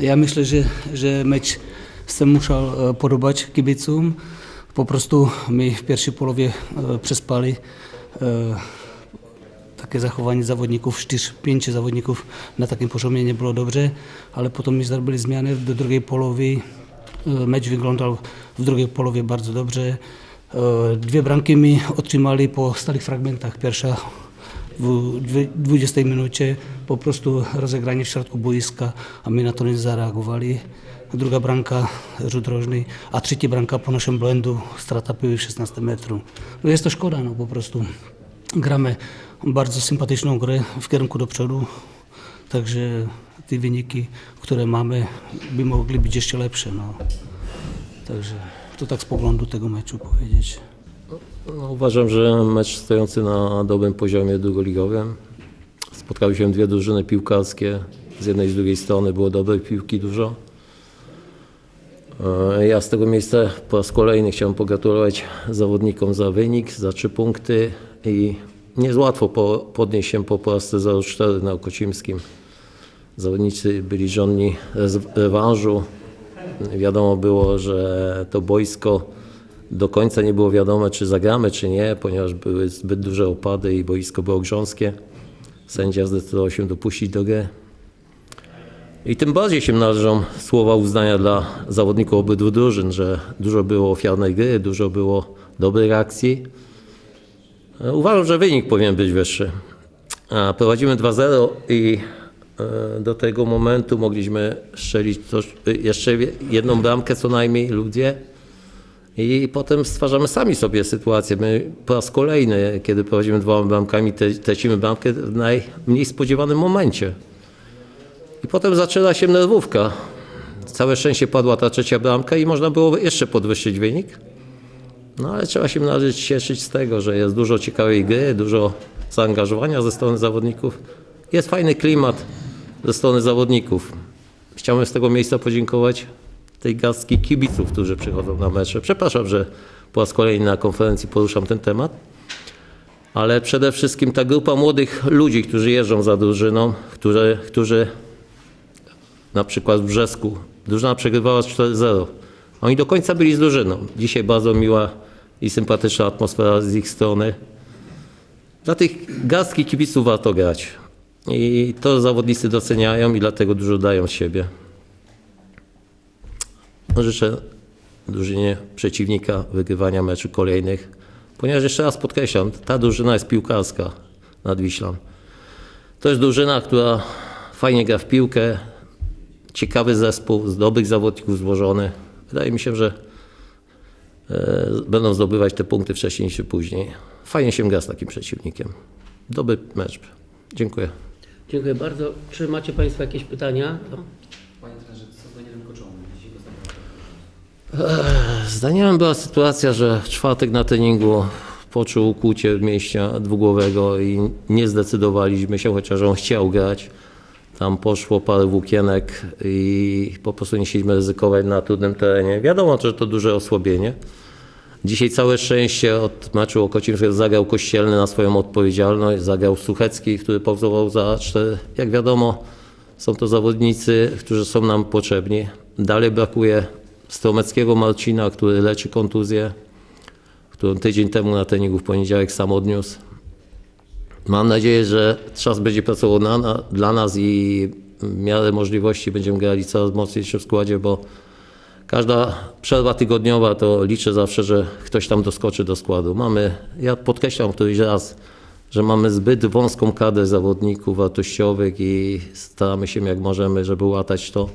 Ja myślę, że, że mecz se musiał e, podobać kibicom. Po prostu my w pierwszej połowie e, przespali e, takie zachowanie zawodników, sztyż pięciu zawodników na takim poziomie nie było dobrze, ale potem my zrobili zmiany do drugiej połowy. Mecz wyglądał w drugiej połowie bardzo dobrze. Dwie bramki mi otrzymali po stałych fragmentach. Pierwsza w dwie- 20 minucie po prostu rozegranie w środku boiska, a my na to nie zareagowali. Druga bramka, rzut rożny, a trzecia bramka po naszym błędu, strata piły w 16 metrów. No jest to szkoda, no po prostu. Gramy bardzo sympatyczną grę w kierunku do przodu, także te wyniki, które mamy, by mogli być jeszcze lepsze. No. Także to tak z poglądu tego meczu powiedzieć. No, uważam, że mecz stojący na dobrym poziomie drugoligowym. Spotkały się dwie drużyny piłkarskie. Z jednej i z drugiej strony było dobrej piłki dużo. E, Ja z tego miejsca po raz kolejny chciałem pogratulować zawodnikom za wynik, za trzy punkty i nie jest łatwo po, podnieść się po porażce 0-4 na Okocimskim. Zawodnicy byli żonni rewanżu. Wiadomo było, że to boisko do końca nie było wiadome, czy zagramy, czy nie, ponieważ były zbyt duże opady i boisko było grząskie. Sędzia zdecydował się dopuścić do gry. I tym bardziej się należą słowa uznania dla zawodników obydwu drużyn, że dużo było ofiarnej gry, dużo było dobrej reakcji. E, Uważam, że wynik powinien być wyższy. Prowadzimy 2-0 i e, do tego momentu mogliśmy strzelić e, jeszcze jedną bramkę co najmniej lub dwie. I potem stwarzamy sami sobie sytuację. My po raz kolejny, kiedy prowadzimy dwoma bramkami, te- tracimy bramkę w najmniej spodziewanym momencie. I potem zaczęła się nerwówka. Całe szczęście padła ta trzecia bramka i można było jeszcze podwyższyć wynik. No ale trzeba się należeć cieszyć z tego, że jest dużo ciekawej gry, dużo zaangażowania ze strony zawodników. Jest fajny klimat ze strony zawodników. Chciałbym z tego miejsca podziękować tej garstki kibiców, którzy przychodzą na mecze. Przepraszam, że po raz kolejny na konferencji poruszam ten temat, ale przede wszystkim ta grupa młodych ludzi, którzy jeżdżą za drużyną, którzy, którzy na przykład w Brzesku drużyna przegrywała 4-0. Oni do końca byli z drużyną. Dzisiaj bardzo miła i sympatyczna atmosfera z ich strony. Dla tych garstki kibiców warto grać. I to zawodnicy doceniają i dlatego dużo dają z siebie. Życzę drużynie przeciwnika wygrywania meczy kolejnych, ponieważ jeszcze raz podkreślam, ta drużyna jest piłkarska nad Wiślą. To jest drużyna, która fajnie gra w piłkę, ciekawy zespół, z dobrych zawodników złożony. Wydaje mi się, że e, będą zdobywać te punkty wcześniej czy później. Fajnie się gra z takim przeciwnikiem. Dobry mecz. Dziękuję. Dziękuję bardzo. Czy macie Państwo jakieś pytania? No. Panie trenerze, co z Danielem Koczowym? Zabrałem. Zdaniem była sytuacja, że czwartek na treningu poczuł ukłucie mięśnia dwugłowego i nie zdecydowaliśmy się, chociaż on chciał grać. Tam poszło parę włókienek i po prostu nie chcieliśmy ryzykować na trudnym terenie. Wiadomo, że to duże osłabienie. Dzisiaj całe szczęście od meczu Okocimskiego zagrał Kościelny na swoją odpowiedzialność, zagrał Suchecki, który pauzował za cztery. Jak wiadomo, są to zawodnicy, którzy są nam potrzebni. Dalej brakuje Stromeckiego Marcina, który leczy kontuzję, którą tydzień temu na treningu w poniedziałek sam odniósł. Mam nadzieję, że czas będzie pracował na, dla nas i w miarę możliwości będziemy grali coraz mocniejszym w składzie, bo każda przerwa tygodniowa to liczę zawsze, że ktoś tam doskoczy do składu. Mamy, ja podkreślam któryś raz, że mamy zbyt wąską kadrę zawodników wartościowych i staramy się jak możemy, żeby łatać to.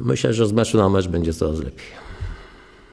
Myślę, że z meczu na mecz będzie coraz lepiej.